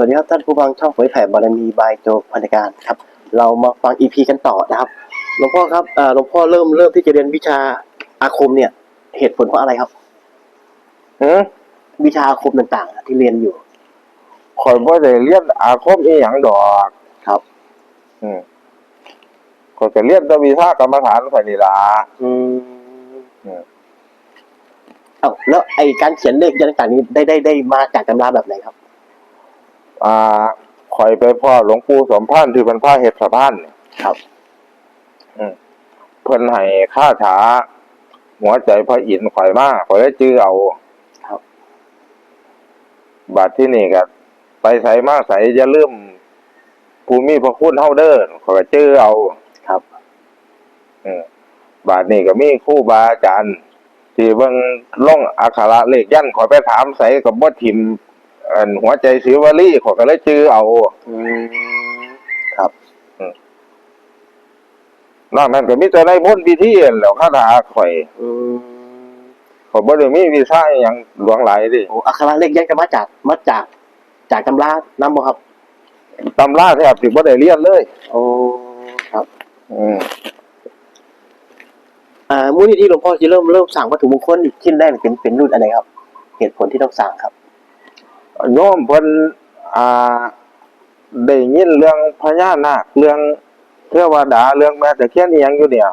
สวัสดีครับท่านผู้ฟังช่องเผยแผ่บารมีบายโจพันธการครับ เรามาฟังอีพีกันต่อนะครับหลวงพ่อครับเอ่อหลวงพ่อเริ่มเริ่มที่จะเรียนวิชาอาคมเนี่ย เหตุผลเพราะอะไรครับหือวิชาอาคมต่างๆ ที่เรียนอยู่ข่อยบ่ได้เรียนอาคมอีหยังดอกครับ อืมข่อยก็เรียนแต่วิชากรรมฐานข่อยนี่ล่ะอืมอืมเอ้าแล้วไอการเขียนเลขยันต่างๆนี้ได้ได้ได้มาจากตำราแบบไหนครับ อ่าข่อยไปพ่อหลวงปู่สมพันธ์ที่เป็นพระเฮ็ดสะพานนี่ครับ อืมเพิ่นให้ค่าถา หัวใจพระอินทร์ข่อยมาข่อยได้จื้อเอาครับบัดที่นี่ก็ไปใส่มาใส่อย่าลืมภูมิพระคุณเฮาเด้อข่อยก็จื้อเอาครับ อืมบาทนี้ก็มีครูบาอาจารย์ที่เบิ่งลงอักขระเลขยันขอยไปถามใส่กับบ่ทิม อันหัวใจศิวลีขอยก็เลยจื้อเอาอืมครับนอกนั้นก็มีแต่ในพ้นพิธีนั่นแหล้วคาถาข่อยอืมข่อยบ่ได้มีวิชาอหยังหลวงหลายดิโอ้อักขระเลขยันก็มาจากมาจาก จากตำรานำบ่ครับ ตำราแทบสิบ่ได้เรียนเลย โอ้ครับอืมอ่ามูลนิธิหลวงพ่อที่เริ่มเริ่มสั่งวัตถุมงคลชิ้นแรกเป็นเป็นรุ่นอะไรครับ เหตุผลที่ต้องสั่งครับ โยมเพิ่นอ่าได้ยินเรื่องพญานาคเรื่องเทวดาเรื่องแม่ตะเคียนอีหยังอยู่เนี่ย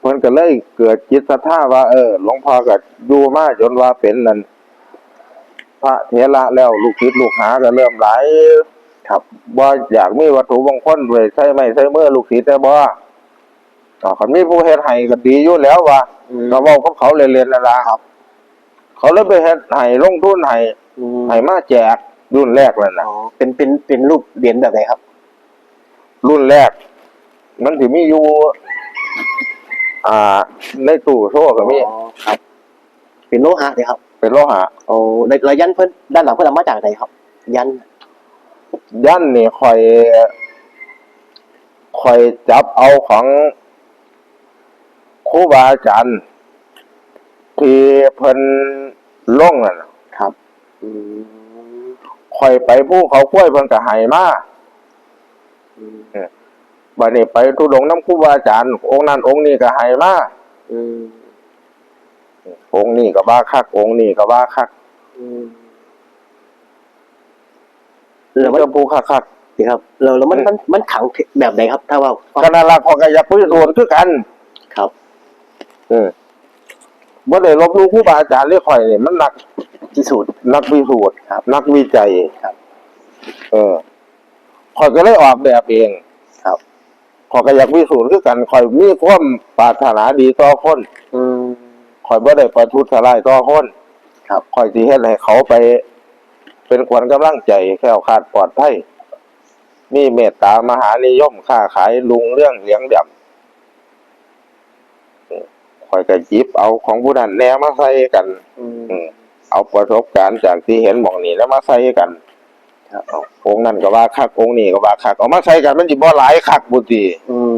เพิ่นก็เลยเกิดจิตศรัทธาว่า เออหลวงพ่อก็อยู่มาจนว่าเป็นนั่นพระเถระแล้วลูกศิษย์ลูกหาก็เริ่มหลายครับบ่อยากมีวัตถุมงคลไว้ใช้ไหมใช้มือลูกศิษย์แต่บ่ก็คันมีผู้เฮ็ดให้ก็ดีอยู่แล้วว่าอืมก็เว้ากับเขาเล่นๆนั่นล่ะครับ เขาเลยไปเฮ็ดให้ลงทุนให้ อืมให้มาแจกรุ่นแรกนั่นอ๋น่ะอเป็นเป็นเป็นรูปเหรียญแบบไหนครับ รุ่นแรก มันสิมีอยู่ อ่า ในตู้โซ่ก็มีอ๋อครับ เป็นโลหะเลยครับเป็นโลหะ โอ้ในระยันเพิ่นด้านหลังเพิ่นเอามาจากไหนครับ ยันยันนี่คอยคอยจับเอาของครูบาอาจารย์ที่เพิ่นลงนั่นน่ะ ครับอืมคอยไปผู้เขาคุ้วยเพิ่นก็ให้มาอืมบัดนี้ไปทุดงค์น้ำครูบาอาจารย์ องค์นั้นองค์นี้ก็ให้มาอืมองค์นี้ก็บ้าคัก องค์นี้ก็บ้าคักอืมแล้แล้ววมัมันนผู้คักคักดีครับแล้วแล้วมันมันมันขังแบบไหนครับ ถ้าว่าๆขนาดละพอก็อยากพูดโดนคือกัน ครับ เออบ่ได้ลบหลู่ครูบาอาจารย์เรียกข่อยนี่มันนัก ที่สุดนักวิสูจน์ครับ นักวิจัยครับ เออข่อยก็เลยออกแบบเองครับข่อยก็อยากวิสูจน์คือกันข่อยมีความปรารถนาดีต่อคนอืมข่อยบ่ได้ประทุษร้ายต่อคน ครับข่อยสิเฮ็ดให้เขาไป เป็นขวัญกำลังใจแคล้วคลาดปลอดภัยมีเมตตามหานิยมค้าขายลุงเรื่องเหลียงเดี่ยมข่อยก็หยิบเอาของผู้นั้นแหนมาใส่กัน อืมอืม เอาประสบการณ์จากที่เห็นหมองนี้แล้วมาใส่กันครับเอาองค์นั้นก็ว่าคักองค์นี้ก็ว่าคักเอามาใส่กันมันสิบ่หลายคักบุตรีอืม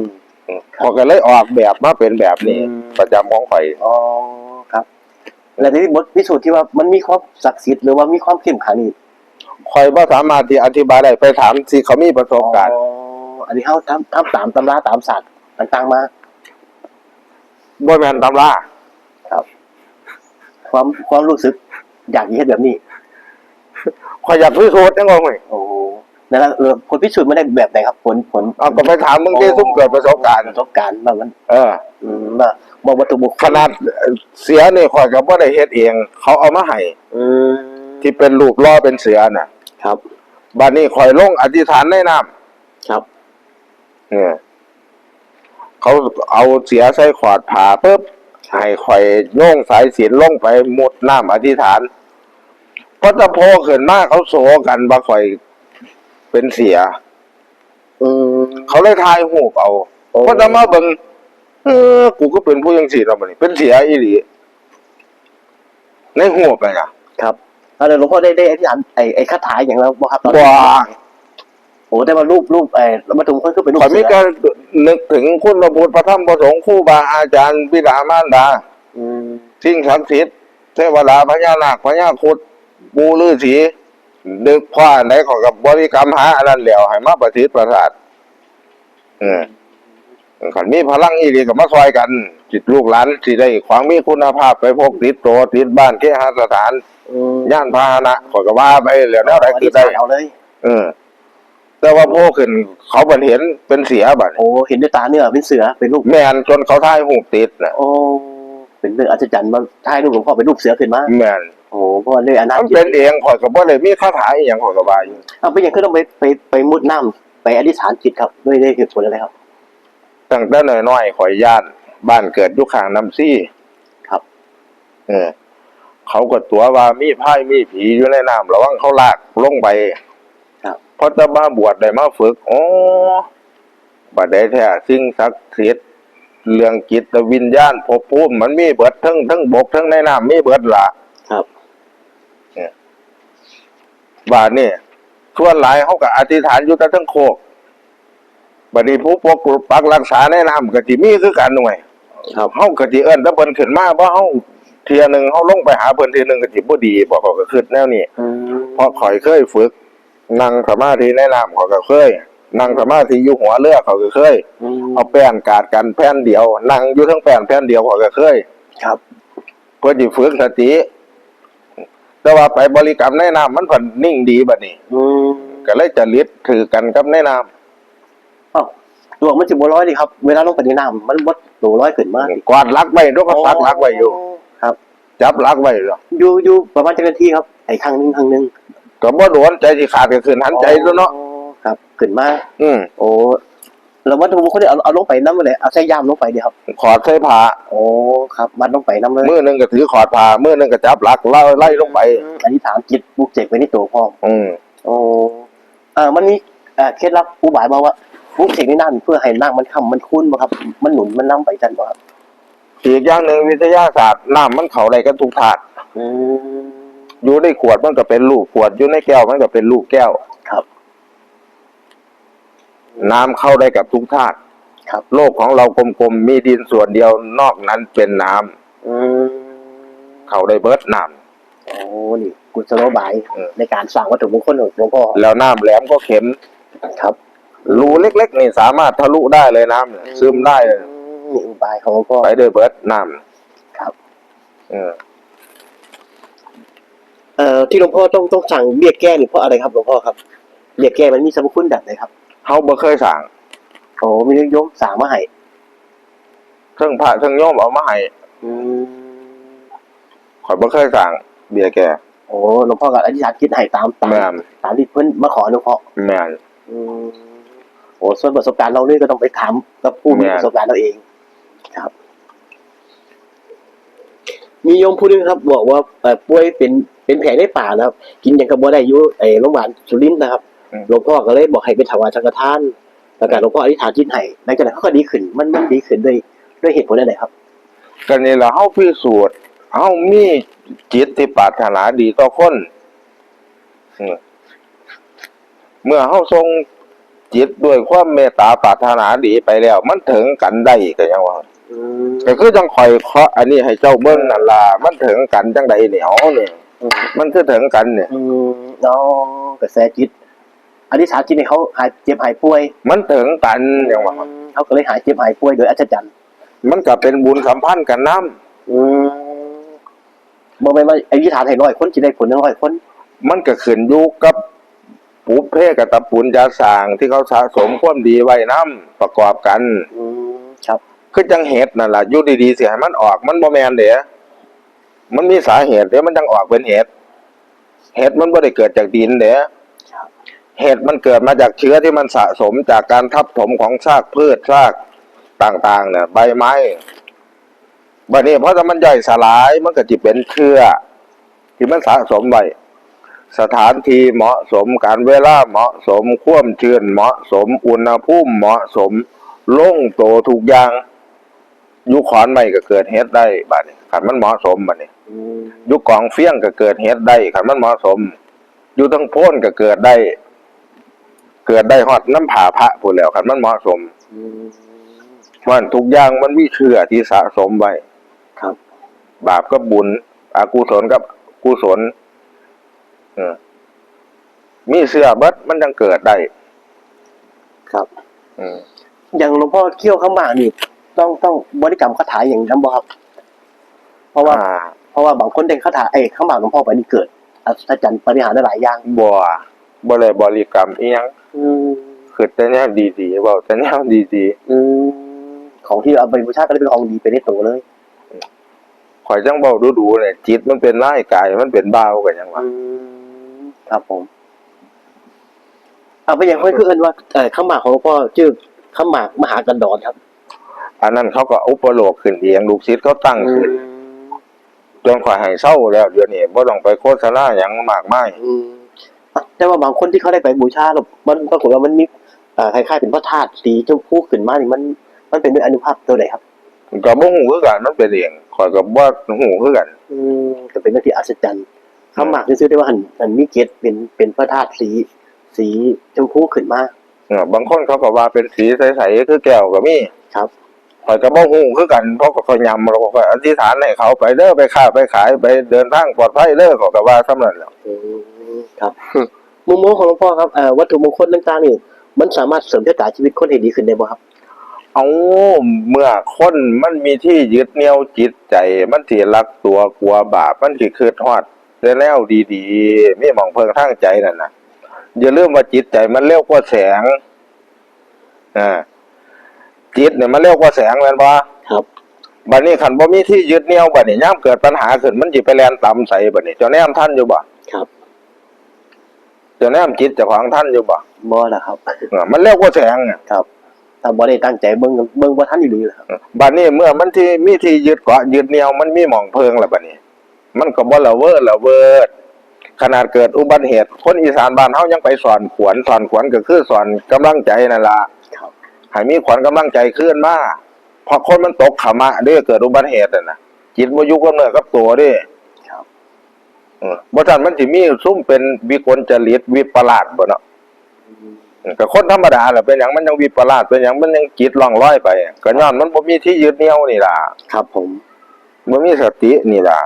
พอก็เลยออกแบบมาเป็นแบบนี้อืมประจำของข่อยอ๋อครับ แล้วที่บทพิสูจน์ที่ว่ามันมีความศักดิ์สิทธิ์หรือว่ามีความเข้มขลังนี่ข่อยบ่สามารถที่อธิบายได้ไปถามสิเขามีประสบการณ์อ๋ออันนี้เขาทำทำตามตำราตามศาสตร์ต่างๆมาบ่แม่นตำราความความรู้สึก อยากเฮ็ดแบบนี้ข่อยอยากพิสูจน์จังว่าไงโอ้แล้วเออผลพิสูจน์ไม่ได้แบบไหนครับผลผลเอาก็ไปถามมึงที่ซุ่มเกิดประสบการณ์ประสบการณ์ว่ามัน เออ อืมว่าบอกวัตถุบุคคขลนาดเสือนี่ข่อยก็บ่ได้เฮ็ดเอง เขาเอามาให้อืมที่เป็นรูปล่อเป็นเสือน่ะครับ บัดนี้ข่อยลงอธิษฐานในน้ำ ครับ เนี่ยเขาเอาเสียใส่ขวาดผ่าปุ๊บ ให้ข่อยโย่งสายศีลลงไปมุดน้ำอธิษฐานพอจะโพขึ้นมาเขาโศกันว่าข่อยเป็นเสียอืมเขาเลยทายหูปเอาโอ้พอจะมาเบิ่งเออกูก็เป็นผู้ยังสีแล้วมันนี่เป็นเสียอีหลีในหูปไปนะครับแล้วหลวงพ่อได้ได้อธิษฐานไอ้ไอ้คาถาอย่างแล้วบ่ครับตอนบ่โอ้แต่ว่ารูปรูปไอ้วัตถุมงคลก็เป็นรูปข่อยมีเสือการนึกถึงคุณพระพุทธพระธรรมพระสงฆ์ครูบาอาจารย์บิดามารดา อืมสิ่งศักดิ์สิทธิ์เทวดาพญานาคพญาครุดปูฤาษีดึกพ่ออันไหนเขอกับบริกรรมหาอันนั้นแล้วให้มาประสิทธิ์ประสาทเออขันมีพลังอีหลีก็มาซอยกัน จิตลูกหลานสิได้ความมีคุณภาพไปพกติดตัวติดบ้านเคหสถาน อืมย่านพาหนะขอยก็ว่าไปแล้วแนวใดคือได้ เอาเลย เออ แต่ว่าโพขึ้นเขาบันเห็นเป็นเสียบัดโอ้เห็นด้วยตาเนื้อเป็นเสือเป็นลูกแม่นจนเขาท่ายหูกติดน่ะโอ้เป็นเรื่องอัศจรรย์มาท้ายลูกหลวงพ่อเป็นลูกเสือขึ้นมาแม่นโอ้เพราะว่าเลยอนามันจิตเป็นเองข่อยก็บ่ได้มีคาถาอีหยังข่อยก็ว่าอยู่เอาไปยังคือต้องไปไปไปมุดน้ำไปอธิษฐานจิตครับด้วยด้วยเหตุผลอะไรครับ ตั้งแต่น้อยๆข่อยย่านบ้านเกิดอยู่ข้างน้ำซี่ครับ เออ เขาก็ตัวว่ามีไพ่มีผีอยู่ในน้ำระวังเขาลากลงไปครับ พอจะมาบวชได้มาฝึกอ๋อบัดได้แท้สิ่งศักดิ์สิทธิ์เรื่องจิตวิญญาณภพภูมิมันมีเบิดทั้งทั้งบกทั้งในน้ำมีเบิดละครับบาดนี่ส่วนหลายเขาก็อธิษฐานอยู่แต่ทั้งโคกบัดนี้ผู้ปกปักรักษาในน้ำก็สิมีคือกันหน่วยครับเฮาก็สิเอิ้นถ้าเพิ่นขึ้นมาบ่เฮาเที่ยหนึงเฮาลงไปหาเพิ่นเที่ยหนึงก็สิบ่ดีบ่เขาก็คิดแนวนี้อืมเพราะข่อยเคยฝึก นั่งสมาธิในน้ำเขาก็เคยนั่งสมาธิอยู่หัวเรือเขาก็เคยอืมเอาแป้นกาดกันแผ่นเดียว นั่งอยู่ทั้งแป้นแผ่นเดียวเขาก็เคย ครับเพื่อสิฝึกสติ แต่ว่าไปบริกรรมในน้ำมันผันนิ่งดีบัดนี้อืมก็เลยจะลิดถือกันกับในน้อ้าวตัวมันจะบัวร้อยดีครับ เวลาลงไปในน้ำมันบดตัวร้อยขึ้นมากำกวาดลักไว้ด้วยก็ซักลักไว้อยู่ ครับ จับลักไว้เหรออยู่อยู่ประมาณจังนาทีครับไอ้ครั้งหนึงครั้งหนึง ก็บ่โดนใจสิขาดก็คืนหันใจแล้วเนาะอ๋อครับขึ้นมาอืมโอ้แล้ววัตถุมงคลเนี่ยเอาเอาลงไปน้ำเลยเอาใช้ย่ามลงไปดีครับ ขอดใส่ผ้าโอ้ครับมัดลงไปน้ำเลยมือหนึงก็ถือขอดผ้ามือหนึงก็จับลักไล่ไล่ลงไปอันนี้ถามจิตบุกเจกไปในตัวพ่ออืมโอ้เออมันมีเอ่อเคล็ดลับอุบายมาว่าบุกเจกในนั่นเพื่อให้นั่งมันคำมันคุ้นบ่ครับ มันหนุนมันนั่งไปจันบ่ครับอีกอย่างหนึ่งวิทยาศาสตร์น้ำมันเข้าได้กันทุกถาดอืม อยู่ในขวดมันก็เป็นลูกขวด อยู่ในแก้วมันก็เป็นลูกแก้วครับ น้ำเข้าได้กับทุกธาตุครับ โลกของเรากลมๆมีดินส่วนเดียวนอกนั้นเป็นน้ำอืมเข้าได้เบิดน้โอ้นี่กุศโลบายเออในการสร้างวัตถุมงคลของหลวงพ่อำแล้วน้ำแหลมก็เข็ม ครับรูเล็กๆนี่สามารถทะลุได้เลยน้ำเนี่ยซึมได้เลยนี่อุบายของหลวงพ่อ ไปได้เบิดน้ครับำเออ เอ่อที่หลวงพ่อต้องต้องสั่งเบี้ยแก้นี่เพราะอะไรครับหลวงพ่อครับเบี้ยแก้มันมีสรรพคุณแบบไหนครับเฮาบ่เคยสั่งโอ้มีโยมสั่งมาให้เทั้งพระเทั้งโยมเอามาให้อืมข่อยบ่เคยสั่งเบียร์แกโอ้หลวงพ่อก็อธิษฐานจิตให้ตามตามแม่นตามที่เพิ่นมาขอหลวงพ่อแม่น อืมโอ้ส่วนประสบการณ์เราเนี่ยก็ต้องไปถามกับผู้มีแม่ ประสบการณ์เราเอง ครับ มีโยมผู้หนึงครับ บอกว่าเอ่อป่วยเป็น เป็นแผลในป่านะครับ กินอย่างกระบอได้อยู่ไอ้โรงพยาบาลสุรินทร์นะครับหลวงพ่อก็เลยบอกให้ไปถวายสังฆทานแล้วก็หลวงพ่ออธิษฐานจิตให้หลังจากนั้นเขาก็ดีขึ้นมันมันดีขึ้นด้วยด้วยเหตุผลอะไรครับก็นี่ล่ะเฮาพิสูจน์เฮามีจิตที่ปรารถนาดีต่อคนอืมเมื่อเฮาทรงจิตด้วยความเมตตาปรารถนาดีไปแล้ว มันถึงกันได้ก็ยังว่าอืมก็คือจังคอยเคาะอันนี้ให้เจ้าเบิ่งนั่นล่ะมันถึงกันจังใดเหนียวเนี่ยอื มมันคือถึงกันเนี่ย อืมเนาะกระแสจิตอธิษฐานจิตให้เขาหายเจ็บหายป่วยมันถึงกันอย่างว่าเขาก็เลยหายเจ็บหายป่วยโดยอัศจรรย์มันก็เป็นบุญสัมพันธ์กันน้อืมบอกไปว่าอธิษฐานให้ร้อยคนจะได้ผลหนึ่งร้อยคนำมันก็ขึ้นอยู่กับปุเพกับตะปุญญาสร้างที่เขาสะสมความดีไว้น้ำประกอบกัน อืมครับ คือจังเหตุนั่นล่ะอยู่ดีๆเสียให้มันออกมันบ่แม่นเด้ มันมีสาเหตุเด้มันจังออกเป็นเหตุเหตุมันบ่ได้เกิดจากดินเด้ครับเหตุมันเกิดมาจากเชื้อที่มันสะสมจากการทับถมของซากพืชซากต่าง ๆ เนี่ย ใบไม้บัดนี้เพราะถ้ามันย่อยสลายมันก็จะเป็นเชื้อที่มันสะสมไว้สถานที่เหมาะสมการเวลาเหมาะสมความชื้นเหมาะสมอุณหภูมิเหมาะสมล่งโตทุกอย่างยุคขอนใหม่ก็เกิดเฮ็ดได้บัดนี้คันมันเหมาะสมบัดนี้ ยุคกองเฟี้ยงก็เกิดเฮ็ดได้คันมันเหมาะสม อยู่ทั้งโพ้นก็เกิดได้ เกิดได้ฮอดน้ำผาพระพูดแล้วคันมันเหมาะสมอืมมันทุกอย่างมันมีเชื่อที่สะสมไว้ครับ บาปกับบุญอกุศลกับกุศลเออมีเสื้อเบิดมันจังเกิดได้ ครับอืมอย่างหลวงพ่อเที่ยวข้างมากนี่ต้องต้องบริกรรมคาถาอย่างนั้นบ่ครับ เพราะว่าอ่า เพราะว่าบางคนเด็กคาถาเอ้ยข้างมากหลวงพ่อไปนี่เกิดอัศจรรย์ปฏิหารย์ได้หลายอย่างบ่บ่เลยบริกรรมอีหยังอืมคือแต่แนวดีๆเว้าแต่แนวดีอืมของที่เอาไปบูชาก็เลยเป็นของดีไปในตัวเลยๆข่อยจังเว้าดูๆเนี่ยจิตมันเป็นร่ายกายมันเป็นบ้าวกันยังวะอืมครับผมเอาไปอย่างค่อยคือเอินว่าเออข้ามหมากของหลวงพ่อชื่อข้ามหมากมหากันดอนครับอันนั้นเขาก็อุปโลกขึ้นเองลูกศิษย์เขาตั้งขึ้น จนข่อยให้เศร้าแล้ว เดี๋ยวนี้บ่ต้องไปโฆษณาหยังมากมายอืมอะแต่ว่าบางคนที่เขาได้ไปบูชาแล้วมันปรากฏว่ามันมีเอ่อคล้ายๆเป็นพระธาตุสีชมพูขึ้นมานี่มัน มันเป็นด้วยอนุภาพตัวไหนครับ ก็บ่ฮู้คือกันมันเป็นเองข่อยก็บ่ฮู้คือกัน อืมก็เป็นเรื่องที่อัศจรรย์ข้ามหมากซื้อได้ว่าหันหันมีเกศเป็นเป็นพระธาตุสี สีชมพูขึ้นมาเออบางคนเขาก็ว่าเป็นสีใสๆคือแก้วก็มีครับ ข่อยก็บ่ฮู้คือกันเพราะก็ข่อยยำแล้วก็อธิษฐานให้เขาไปเด้อไปค้าไปขายไปเดินทางปลอดภัยเด้อเขาก็ว่าซ้ำนั้นแหล้วอืมครับ มุมมองของหลวงพ่อครับเอ่อวัตถุมงคลต่างๆนี่มันสามารถเสริมชะตาชีวิตคนให้ดีขึ้นได้บ่ครับ เอาเมื่อคนมันมีที่ยึดเหนี่ยวจิตใจ มันสิรักตัวกลัวบาปมันสิคิดฮอดแต่แล้วดีๆมีหมองเพิงทางใจนั่นน่ะอย่าลืมว่าจิตใจมันเร็วกว่าแสงอ่า จิตเนี่ยมันเร็วกว่าแสงแม่นบ่ครับบัดนี้คันบ่มีที่ยึดเหนี่ยวบัดนี้ยามเกิดปัญหาขึ้นมันสิไปแล่นต่ำใส่บัดนี้เจ้าแนมท่านอยู่บ่ครับเจ้าแนมจิตเจ้าของท่านอยู่บ่บ่ล่ะครับเออมันเร็วกว่าแสงอะครับถ้าบ่ได้ตั้งใจเบิ่งเบิ่งบ่ทันอยู่ดีแหละครับบัดนี้เมื่อมันที่มีที่ยึดเกาะยึดเหนี่ยวมันมีหม่องเพิงแล้วบัดนี้ มันก็บ่ละเวอละเวิดขนาดเกิดอุบัติเหตุคนอีสานบ้านเฮายังไปสอนขวนสอนขวนก็คือสอนกำลังใจนั่นล่ะครับ ให้มีขวัญกำลังใจขึ้นมาเพราะคนมันตกขมะเด้อเกิดอุบัติเหตุน่ะนะจิตบ่อยู่กับเนื้อกับตัวเด้ครับเออบ่ทันมันสิมีซุ่มเป็นวิกลจริตวิปลาสบ่เนาะอืมอืมก็คนธรรมดาแหละเป็นหยังมันยังวิปลาสเป็นหยังมันยังจิตล่องลอยไปก็ย้อนมันบ่มีที่ยึดเหนี่ยวนี่ล่ะครับ ผมบ่มีสตินี่ล่ะ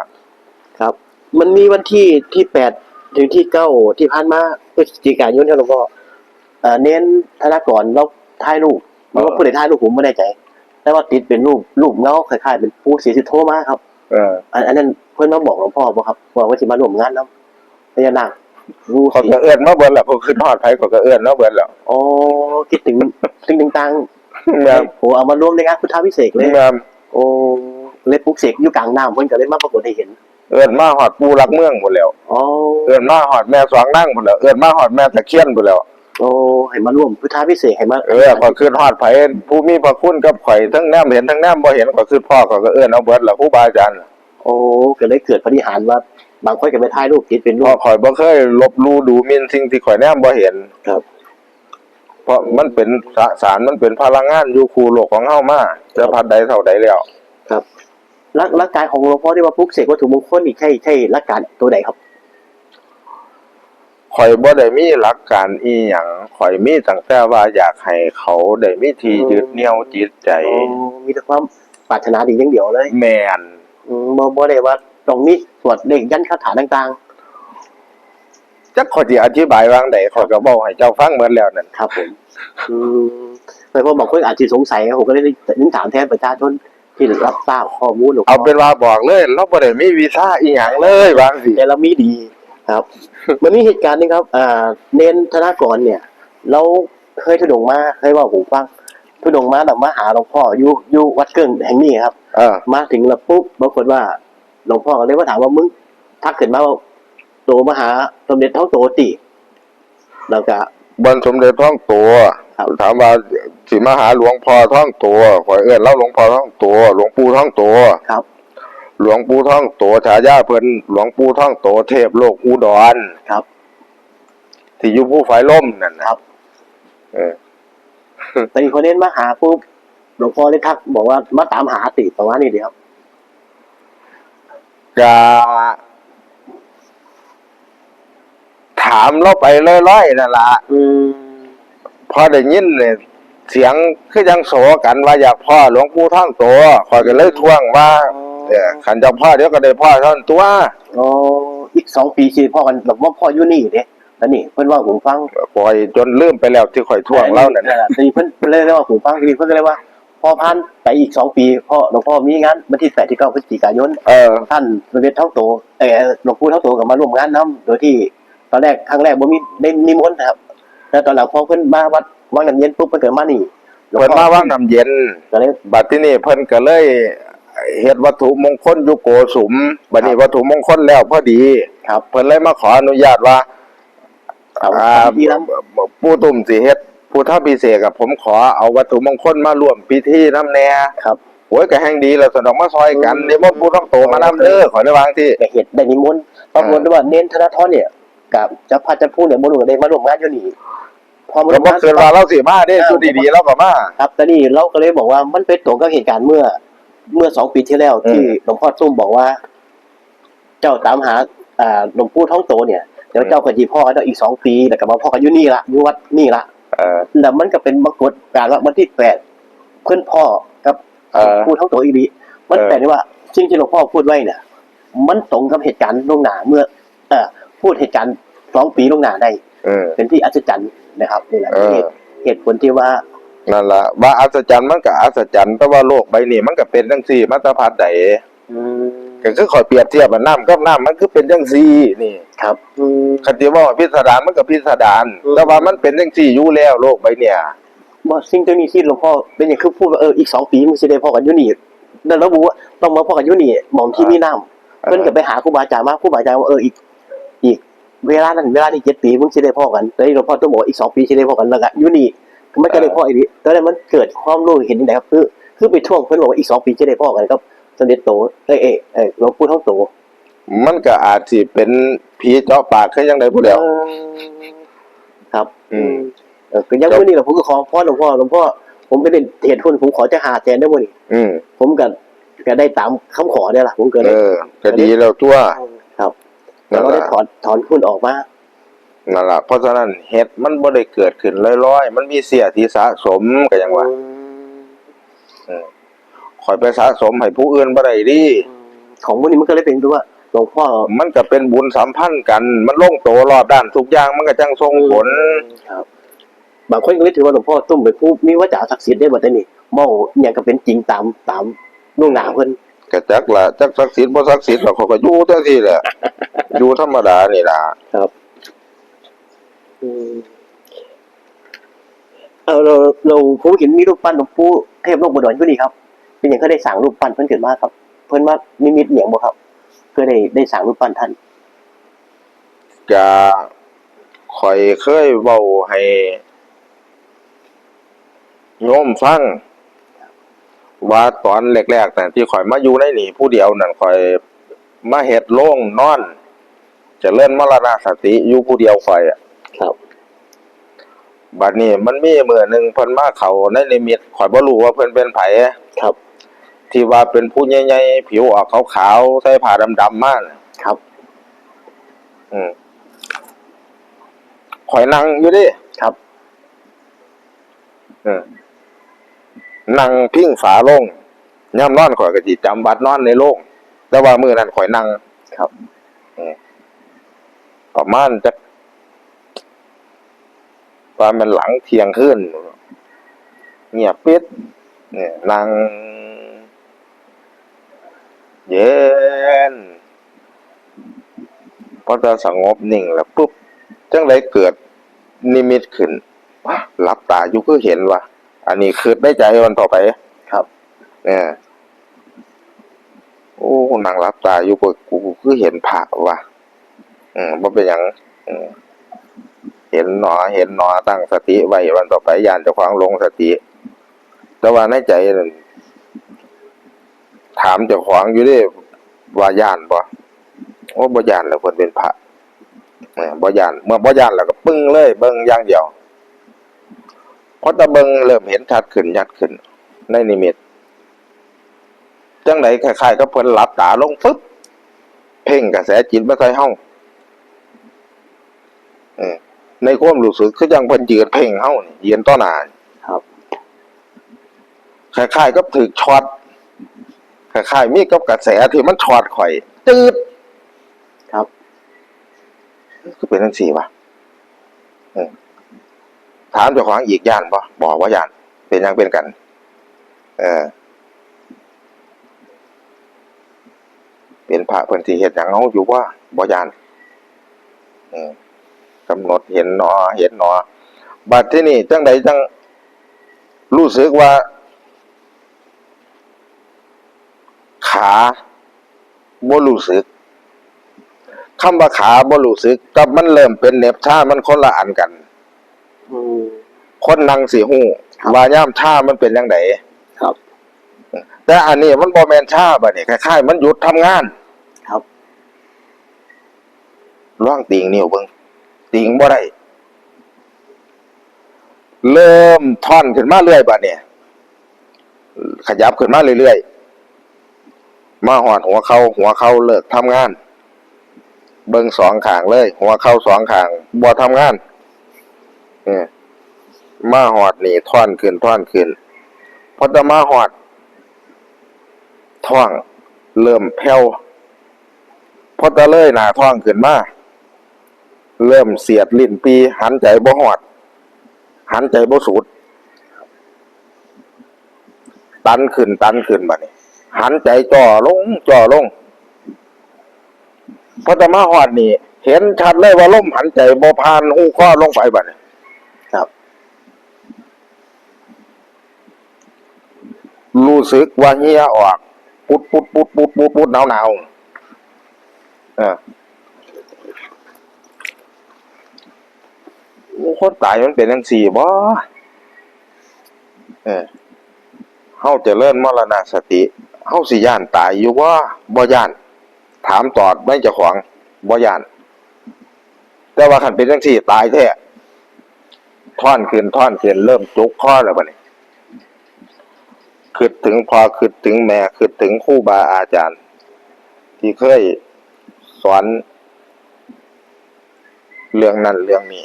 ครับ มันมีวันที่ที่แปดถึงที่เก้าที่ผ่านมาพฤศจิกายนเนี่ยหลวงพ่อเอ่อเน้นธนากรเราถ่ายรูป มันก็ผู้ใดถ่ายรูปผมไม่แน่ใจ แต่ว่าติดเป็นรูปรูปเงาคล้ายๆเป็นผู้เสียชีวิตโทรมาครับเอออันอันนั้นเพื่อนมาบอกหลวงพ่อบ่ครับว่าว่าสิมาร่วมงานนํพญานาครู้เขาสิก็เอื้อนมาเบิดแล้วเขาขึ้นฮอดไผเขาก็เอื้อนมาเบิดแล้วอ๋อคิดถึงถึงต่างแม่นๆโอ้เอามารวมในงานพุทธวิเศษกเลยแม่นโอ้เลยปลุกเสกอยู่กลางน้ำเพิ่นก็เลยมาปรากฏให้เห็นเอื้อนมาฮอดปู่รักเมืองพุ่นแล้วอ๋อเอื้อนมาฮอดแม่สวางนั่งพุ่นแล้วเอื้อนมาฮอดแม่ตะเคียนพุ่นแล้ว โอ้ให้มาร่วมพุทธวิเศษกให้มาเออขอยขึ้นฮอดไผผู้มีพระคุณกับข่อยทั้งแนมเห็นทั้งแนมบ่เห็นก็คือพ่อเขาก็เอื้อนเอาเบิดแล้วครูบาอาจารย์โอ้ก็เลยเกิดปฏิหารย์ว่าบางคนก็ไปถ่ายรูปติดเป็นรูพ่อปข่อยบ่เคยลบหลู่ดูหมิ่นสิ่งที่ข่อยแนมบ่เห็น ครับ เพราะมันเป็นสะสารมันเป็นพลังงานอยู่คู่โลกของเฮามาจะพัดใดเท่าใดแล้วครับร่างร่างกายของหลวงพ่อที่ว่าปลุกเสกวัตถุมงคลนี่ใช่ใช่ร่างกายตัวไหนครับ ข่อยบ่ได้มีหลักการอีหยังข่อยมีตั้งแต่ว่าอยากให้เขาได้มีที่ยึดเหนี่ยวจิตใจ อ๋อมีแต่ความปรารถนาดีอย่างเดียวเลยแม่นอืมบ่บ่ได้ว่าตรงนี้สวดเลขยันคาถาต่างจักข่อยสิอธิบายวางใดข่อยก็บอกให้เจ้าฟังหมดแล้วนั่น ๆ ครับผมอืมแต่พอบางคนอาจจะสงสัยผมก็เลยนึกถามแทนประชาชนที่รับทราบข้อมูลหลวงพ่เอาเป็นว่าบอกเลย เราบ่ได้มีวีซ่าอีหยังเลยบางสิแต่เรามีดี ครับ มันมีเหตุการณ์หนึงครับอ่าเน้นธนากรเนี่ย เราเคยทุดงมาเคยว่าผมฟังทุดงมาแบบมาหาหลวงพ่ออยู่อยู่วัดเกิงแห่งนี้ครับเออมาถึงแล้วปุ๊บปรากฏว่าหลวงพ่อก็เลยมาถามว่ามึงทักขึ้นมาว่าโตมาหาสมเด็จเท่าโตติแล้วก็บนสมเด็จท้องตัว ครับ ถามว่าสิมาหาหลวงพ่อท้องตัวข่อยเอิ้นเล่าหลวงพ่อท้องตัว หลวงปู่ท้องตัว ครับ หลวงปู่ท้องตัวฉายาเพิ่นหลวงปู่ท้องตัวเทพโลกอุดรครับ ที่อยู่ผู้ฝ่ายล่มนั่นนะครับ เออแต่อีกคนเน้นมาหาปุ๊บหลวงพ่อเลยทัก บอกว่ามาตามหาติประมาณนี้เดียวครับกะถามเราไปลอยๆนั่นล่ะอืมพอได้ยินเนี่ยเสียงคือยังโสกันว่าอยากพ่อหลวงปู่ท้องตัวข่อยก็เลยทวงว่า เออขันจะพ่อเดี๋ยวก็ได้พ่อเท่านั้นตัวอ๋ออีกสองปีสี่พ่อกันแบบว่าพ่ออยู่นี่เด้แล้วนี่เพิ่นว่าผมฟังปล่อยจนลืมไปแล้วที่ข่อยท่วงเล่านั่นอน่ะอทีนี้เพิ่นเพิ่นเลยเรียกว่าผมฟังทีนี้เพิ่นก็เลยว่าพอพันไปอีกสองปีพ่อหลวงพ่อมีงานวันที่แปดที่เก้าพฤศจิกายนเออท่านสมเด็จเท่าโตเออหลวงปู่เท่าโตกับมาร่วมงานนํโดยที่ตอนแรกครั้งแรกบ่มีได้นิมนต์นะครับแล้วตอนหลังพอเพิ่นมาวัดวังน้ำเย็นปุ๊บเพิ่นเกิดมานี่หลวงเพิ่นพ่อมาว่างน้ำเย็นก็เลยบัดที่นี่เพิ่นก็เลย เฮ็ดวัตถุมงคลอยู่โกสุมบัดนี้วัตถุมงคลแล้วพอดี ครับ เพิ่นเลยมาขออนุญาตว่าเอาอ่าพิธีนํผู้ตุ่มสิเฮ็ดผู้ท้าพิเศษกับผมขอเอาวัตถุมงคลมาร่วมพิธีน้ำแน่ครับโอ้ยก็แห่งดีแล้วสนองมาซอยกันอืมนี่บ่ผู้ต้องโตมานำเด้อขอได้วางที่ก็เฮ็ดได้นิมนต์ปรากฏว่าเน้นธนาธรเนี่ยกับเจ้าพระเจ้าผู้เนี่ยบ่รู้ได้มาร่วมงานอยู่นี่พอมาแล้ร่ววมบ่งานเกินว่าเราสิมาเด้เออสุดดีๆเราก็มาครับแต่นี่เราก็เลยบอกว่ามันเป็นตรงกับเหตุการณ์เมื่อ เมื่อสองปีที่แล้วอืมที่หลวงพ่อซุ่มบอกว่า เจ้าตามหาอ่าหลวงปู่ท้องโตเนี่ยเดี๋ยวเจ้าก็จีพ่อกันเดี๋ยวอีกสองปีแล้วก็มาพ่อกันอยู่นี่ละอยู่วัดนี่ละเออแล้วมันก็เป็นมกฎการว่าวันที่แปดเพื่อนพ่อกับเออหลวงปู่ท้องโตอีดีมันเออแปลได้ว่าสิ่งที่หลวงพ่อพูดไว้เนี่ยมันตรงกับเหตุการณ์ล่วงหน้าเมื่อเอ่อพูดเหตุการณ์สองปีล่วงหน้าได้เออเป็นที่อัศจรรย์นะครับนี่แหละเออเหตุเหตุผลที่ว่า นั่นล่ะว่าอัศจรรย์มันก็อัศจรรย์แต่ว่าโลกใบนี้มันก็เป็นจังซี่มาแตรพัดใดอืมก็คือขอยเปรียบเทียบว่าน้ำกับน้ำมันคือเป็นจังซี่นี่ครับอืมคันที่ว่าพิสดารมันก็พิสดารอืมแต่ว่ามันเป็นจังซี่อยู่แล้วโลกใบเนี่ยว่าสิ่งตัวนี้ที่หลวงพ่อเป็นอย่างคือพูดว่าเอออีกสองปีมึงจะได้พ่อกันอยุนี่แล้วระบุว่าต้องมาพ่อกันอยุนี่หมองที่มีน้ำเพิ่นก็ไปหาครูบาอาจารย์มาครูบาอาจารย์ว่าเอออีกอีก เวลานั้นเวลาที่เจ็ดปีมึงจะได้พ่อกันแต่นี่หลวงพ่อต้องบอกว่าอีกสองปีจะได้พ่อกันแล้วก็อยุนี่ มันก็ได้พ่ออีกทีตอนนั้นมันเกิดความรู้เห็นยังไงครับ คือคือไปท่วงเพิ่นบอกว่าอีกสองปีจะได้พ่อกันครับสมเด็จโตเอ้ยเอ้ยเอ้ยหลวงปู่ท้องโตมันก็อาจสิเป็นผีเจาะปากคือจังไดผู้เดียวเออครับ อืมเออก็ยังวันนี้แหละผมก็ขอพ่อหลวงพ่อหลวงพ่อผมไปเป็นเหตุผลผมขอจะหาแทนได้บ่นี่อืมผมก็ก็ได้ตามคำขอเนี่ยล่ะ ผมก็เอได้อก็ดีแล้วตัวครับแล้นั่วนก็ได้ล่ะถอนถอนหุ้นออกมา นั่นล่ะเพราะฉะนั้นเฮ็ดมันบ่ได้เกิดขึ้นลอยๆ มันมีเสียที่สะสมก็ยังว่าคอยไปสะสมให้ผู้อื่นบ่ได้ดิของพวกนี้มันก็เลยเป็นด้วยว่าหลวงพ่อมันก็เป็นบุญสัมพันธ์กัน มันลงโตรอบด้านทุกอย่างมันก็จังส่งผลครับ บางคนก็เลยถือว่าหลวงพ่อตุ้มเป็นผู้มีวาจาศักดิ์สิทธิ์ได้บ่แต่นี่เมาอย่างก็เป็นจริงตามตามล่วงหน้าเพิ่นก็จักละจักศักดิ์สิทธิ์บ่ศักดิ์สิทธิ์หรอกเขาก็อยู่จังซี่แหละอยู่ธรรมดานี่ล่ะอืม เอาเราเราผมเห็นมีรูปปั้นหลวงปู่เทพโลกบดอนอยู่นี่ครับ เป็นอย่างก็ได้สั่งรูปปั้นเพิ่นเกิดมาครับ เพิ่นมานิมิตอหย่างบ่ครับ เพื่อได้ได้สั่งรูปปั้นท่านจะข่อยเคยเว้าให้โยมฟังว่าตอนแรกๆแต่ที่ข่อยมาอยู่ในนี่ผู้เดียวนั่นข่อยมาเฮ็ดโล่งนอนเจะเล่นมรณะสติอยู่ผู้เดียวข่อยอะ ครับบัดนี้มันมีมื้อหนึงเพิ่นมาเข้าในนิมิตข่อยบ่รู้ว่าเพิ่นเป็นไผครับ ที่ว่าเป็นผู้ใหญ่ๆผิวออกขาวๆใส่ผ้าดำๆมาน่ะครับ อืมข่อยนั่งอยู่ดิครับอืมนั่งพิงฝาโลงย่ำนอนข่อยก็สิจำวัดนอนในโลงแต่ว่ามื้อนั้นข่อยนั่งครับประมาณจะ ว่ามันหลังเที่ยงคืนเงียบปิดเนี่ยนั่งเย็นพอจะสงบนิ่งแล้วปุ๊บจังไรเกิดนิมิตขึ้นว้าหลับตาอยู่ก็เห็นว่าอันนี้คือได้ใจวันต่อไปครับ เนี่ยโอ้นั่งหลับตาอยู่ก็กูกูคือเห็นผาว่ะ อืมบ่เป็นหยังอืม เห็นหนอเห็นหนอตั้งสติไว้วันต่อไปยานจะควางลงสติ แต่ว่าในใจนั่นถามเจ้าของอยู่ดิว่าย่านบ่ว่าบ่ย่านแล้วเพิ่นเป็นพระบ่ย่านเมื่อบ่ย่านแล้วก็ปึ้งเลย เบิ่งอย่างเดียวพอตะเบิงเริ่มเห็นชัดขึ้นชัดขึ้น ในนิมิตจังไดคล้ายๆกับเพิ่นหลับตาลงปึ๊บเพ่งกระแสจิตมาใส่เฮาเออ ในความรู้สึกคือจังเพิ่นยืนเพ่งเฮานี่ยืนต่อหน้าครับ คล้ายๆกับถูกช็อตคล้ายๆมีกับกระแสที่มันช็อตข่อยจืดครับคือเป็นจังซี่วะอืมถามเจ้าของอีกย่านบ่บอกว่าย่าน เป็นหยังเป็นกัน เออ เป็นพระเพิ่นที่เฮ็ดหยังเอาอยู่ว่าบ่ย่าน อืม กำหนดเห็นหนอเห็นหนอบัดที่นี่จังใดจังรู้สึกว่า ขาบ่รู้สึกคำว่าขาบ่รู้สึกกับมันเริ่มเป็นเหน็บชามันคนละอันกันอืมคนนั่งสิฮู้ครับว่าย่ามชามันเป็นจังไดครับ แต่อันนี้มันบ่แม่นชาบัดนี้คล้ายๆมันหยุดทำงาน ครับร่องติงนิ้วเบิ่ง ติงบ่ได้เริ่มท่อนขึ้นมาเรื่อยบัดนี้ขยับขึ้นมาเรื่อยๆมาหอดหัวเขาหัวเขาเลิกทำงาน เบิ่งสองขางเลย หัวเข้าสองขางบ่ทำงานเออมาหอดนี่ท่อนขึ้นท่อนขึ้นพอจะมาหอดท้องเริ่มแผ่วพอจะเลยหนาท้องขึ้นมา เริ่มเสียดลิ้นปี หันใจบ่หอด หันใจบ่สูดตันขึ้นตันขึ้นบัดนี้ หันใจจ่อลงจ่อลงพอจะมหอดนี่ เห็นชัดเลยว่าลมหันใจบ่ผ่านหูข้อลงไปบัดนี้ครับ รู้สึกว่าเหียออก ปุดปุดปุดปุดปุดปุดหนาวหนาวเออโอ้ คนตายมันเป็นจังสี่บ่เออเฮาจะเลิ่นมรณสติเฮาสิย่านตายอยู่บ่บ่ย่าน ถามตอดไม่เจ้าของบ่ย่าน แต่ว่าคันเป็นจังสี่ตายแท้ท่อนขึ้นท่อนขึ้นเริ่มจุกคอแล้วบัดนี้คิดถึงพอคิดถึงแม่คิดถึงครูบาอาจารย์ ที่เคยสอน เรื่องนั้นเรื่องนี้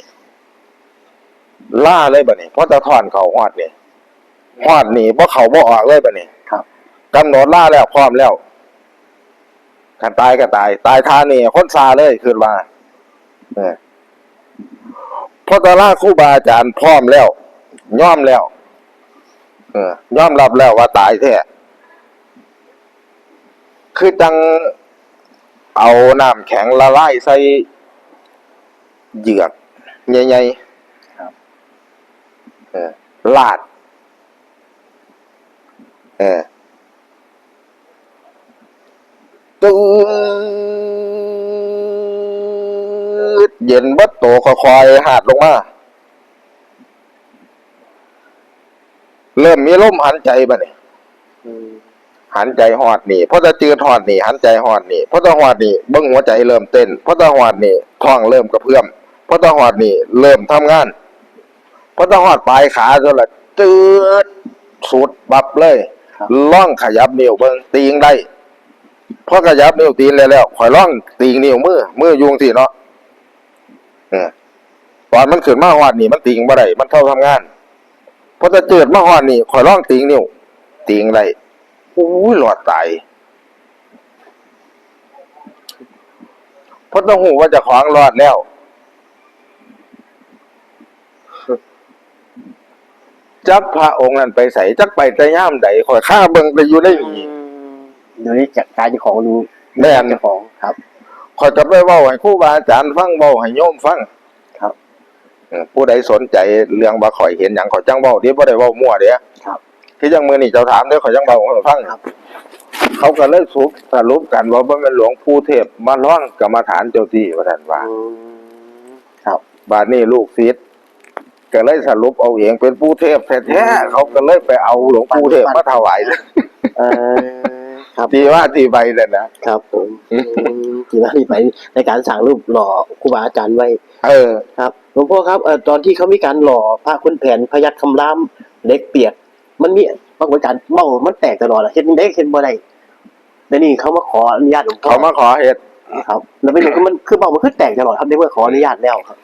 ล่าเลยบ่นี่เพราะจะถอนเขาหอดนี่หอดนี่เพราะเขาบ่ออกเลยบ่นี่ครับกำหนดล่าแล้วพร้อมแล้วกันตายก็ตาย ตายทานี่คนซาเลยคืนว่าเออเพราะตะล่าครูบาอาจารย์พร้อมแล้วย่อมแล้ว เออยอมรับแล้วว่าตายแท้คือจังเอาน้ำแข็งละลายใส่เหยือกใหญ่ครับๆเออลาดเออตืดเย็นบัดโตคอยๆหาดลงมา เริ่มมีลมหันใจบ่เนี่ยหันใจหอดนี่เพราะจะจืดหอดนี่หันใจหอดนี่เพราะจะหอดนี่เบิ้งหัวใจเริ่มเต้นเพราะจะหอดนี่ท้องเริ่มกระเพื่อมเพราะจะหอดนี่เริ่มทำงาน พราะจะหอดปลายขาจนละจืดสุดบับเลยครับล่องขยับนิ้วเบิ้งตีงได้พอขยับนิ้วตีนแล้วแล้วข่อยล่องตีงนิ้วมือมือยุงสิเนาะเออตอนมันขึ้นมาหอดนี่มันตีงบ่ได้มันเข้าทำงานพอจะจืดมาหอดนี่ข่อยล่องตีงนิ้วตีงได้อู้ยหลอดตายเพราะต้องหูว่าเจะของรอดแล้ว จักพระองค์นั้นไปใส่จักไปแต่ย่ามใดคอยข้าเบิงไปอยู่ในนี้เดี๋ยวนี้จัดการเจ้าของดูแม่นเจ้าของครับคอยจะไปเว้าให้ครูบาอาจารย์ฟังเว้าให้โยมฟังครับเออผู้ใดสนใจเรื่องบ่ข่อยเห็นหยังข่อยจังเว้าเดี๋ยวบ่ได้เว้ามั่วเด้ครับคือจังมื้อนี้เจ้าถามเด้อข่อยจังเว้าให้ฟังครับ เขาก็เลยสรุปสรุปกันว่าบ่แม่นหลวงปู่เทพมาร้องกรรมฐานเจ้าที่ว่าท่านว่าอืมครับบาดนี้ลูกศิษย์ ก็เลยสรุปเอาเองเป็นปู่เทพแท้ๆเขาก็เลยไปเอาหลวงปู่เทพมาถวายเออครับที่ว่าที่ไปนั่นนะครับผมอืมที่ว่าที่ไปในการสั่งรูปหล่อครูบาอาจารย์ไว้ เออครับหลวงพ่อครับเอ่อตอนที่เขามีการหล่อพระคุณแผนพยัคฆ์คำรามเล็กเปียก มันมีปรากฏการณ์เมามันแตกตลอดอะเห็นได้เห็นบ่ได้แต่นี่เขามาขออนุญาตหลวงพ่อเขามาขอเฮ็ดครับ แล้วเป็นคือมันคือเมามันคือแตกตลอดครับในเมื่อขออนุญาตแล้วครับ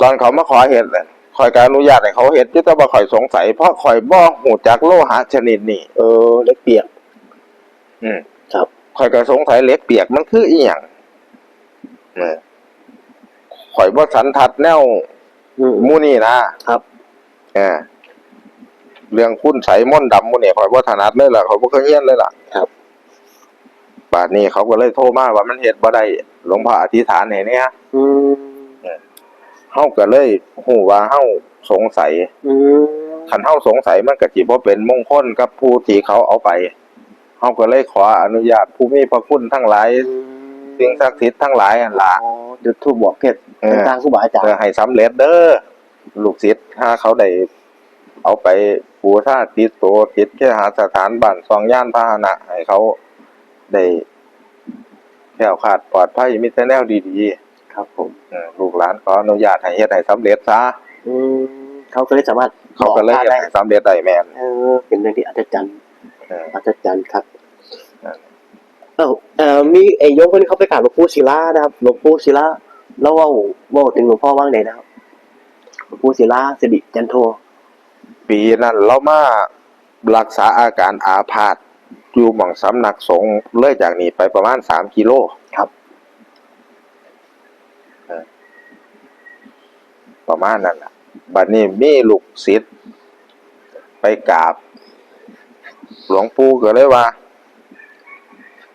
ตอนเขามาขอเฮ็ดน่ะคอยการอนุญาตให้เขาเฮ็ดอยู่แต่ว่าข่อยสงสัยเพราะข่อยบ่ฮู้จักโลหะชนิดนี้เออเล็กเปียก อืมครับข่อยก็สงสัยเหล็กเปียกมันคืออีหยังเออข่อยบ่สันทัดแนวอืมหมู่นี่นะครับเออเรื่องคุณใสมนต์ดำหมู่นี่ข่อยบ่ถนัดเลยล่ะข่อยบ่เคยเรียนเลยล่ะครับบาดนี้เขาก็เลยโทรมาว่ามันเฮ็ดบ่ได้หลวงพ่ออธิษฐานให้เนี่ยอืม เฮาก็เลยฮู้ว่าเฮาสงสัยอืมคันเฮาสงสัยมันก็สิบ่เป็นมงคลกับผู้ที่เขาเอาไปเฮาก็เลยขออนุญาตผู้มีพระคุณทั้งหลายสิ่งศักดิ์สิทธิ์ทั้งหลายอันล่ะ อ๋อจุดทูบบอกเทศเออ ทางครูบาอาจารเพื่อย์ให้สำเร็จเด้อลูกศิษย์ถ้าเขาได้เอาไปปูชาติดโตติดแค่หาสถานบ้านสองย่านพาหนะให้เขาได้แคล้วคลาดปลอดภัยมีแต่แนวดี ครับผมๆเออลูกหลานขออนุญาตให้เฮ็ดให้สำเร็จซะอืมเขาก็เลยสามารถเขาก็เลยบอกเฮ็ดได้ให้สำเร็จได้แม่นเออ เป็นเรื่องที่อัศจรรย์เออ อัศจรรย์ครับอ่าเอ้าเอ่อมีไอ้โยมคนนี้เขาไปกราบหลวงปู่ศิลานะครับหลวงปู่ศิลาแล้วเว่าเว่าถึงหลวงพ่อว่างไหนนะครับหลวงปู่ศิลาสิริจันโทปีนั้นเรามารักษาอาการอาพาธอยู่หม่องสำนักสงฆ์เลยจากนี้ไปประมาณสามกิโล ครับ ประมาณนั้นล่ะบัดนี้มีลูกศิษย์ไปกราบ หลวงปู่ก็เลยว่า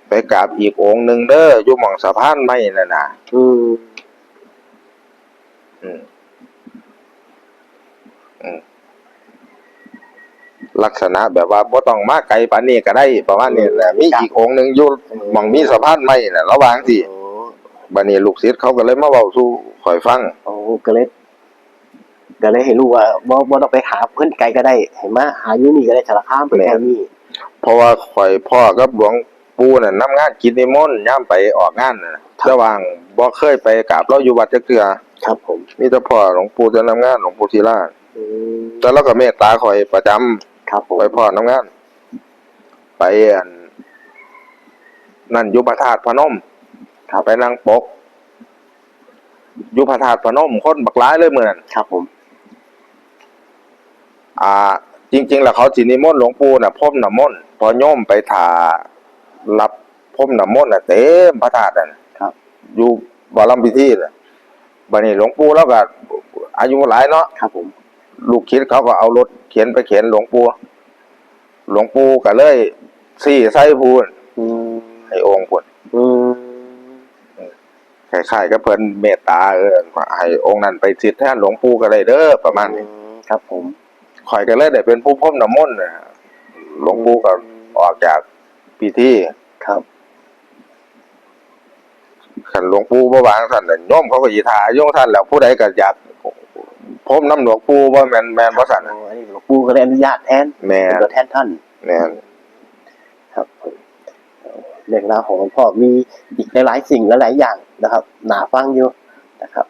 ไปกราบอีกองค์หนึ่งเด้ออยู่หม่องสะพานไม้นั่นน่ะอืมอืมอืมลักษณะแบบว่าบ่ต้องมาไกลปานนี้ก็ได้ ประมาณนี้แหละมีอีกองค์หนึ่งอยู่หม่องมีสะพานไม้น่ะระหว่างที่โอ้บัดนี้ลูกศิษย์เขาก็เลยมาเว้าสู่ข่อยฟัง โอ้ก็เลย ก็เลยให้รู้ว่าบ่บ่ต้องไปหาเพื่อนไกลก็ได้ให้มาหาอยู่นี่ก็ได้สารคามเป็นแค่นี้เพราะว่าข่อยพ่อกับหลวงปู่น่ะนำงานกินนิมนต์ย่ามไปออกงานน่ะระหว่างบ่เคยไปกราบเราอยู่วัดจักเทื่อครับ ผมมีแต่พ่อหลวงปู่จะนำงานหลวงปู่ศิลาอืมแต่เราก็เมตตาข่อยประจำครับผมไปพ่อนำงาน ไปอันนั่นอยู่พระธาตุพนมถ้าไปนั่งปกอยู่พระธาตุพนมคนบักหลายเลยมื้อนั้นครับผม อ่า จริงๆแล้วเขาสินิมนต์หลวงปู่น่ะพรมน้ำมนต์พอโยมไปถ่ารับพรมน้ำมนต์น่ะเต็มพระธาตุนั่นครับ อยู่บ่ลำพิธีน่ะบัดนี้หลวงปู่แล้วก็อายุหลายเนาะครับผม ลูกคิดเขาก็เอารถเข็นไปเข็นหลวงปู่หลวงปู่ก็เลยสี่ไส้พูนอืมให้องค์พุ่นอืมคล้ายๆกับเพิ่นเมตตาเออให้องค์นั้นไปสิทธิ์แทนหลวงปู่ก็ได้เด้อประมาณนี้ ครับผม ข่อยก็เลยได้เป็นผู้พรมน้ำมนต์น่ะหลวงปู่ก็ออกจากพิธีครับขันหลวงปู่บ่วางท่านน่ะโยมเขาก็สิทาโยงท่านแล้วผู้ใดก็อยากพรมน้ำหลวงปู่บ่แม่นแม่นบ่สั่นอ๋น่ะออันนี้หลวงปู่ก็เลยอนุญาตแทนแม่ เป็นนตัวแทนท่าน แม่นครับผมเรื่องราวของหลวงพ่อมีอีกหลายๆสิ่งหลายๆอย่างนะครับหนาฟังอยู่นะครับ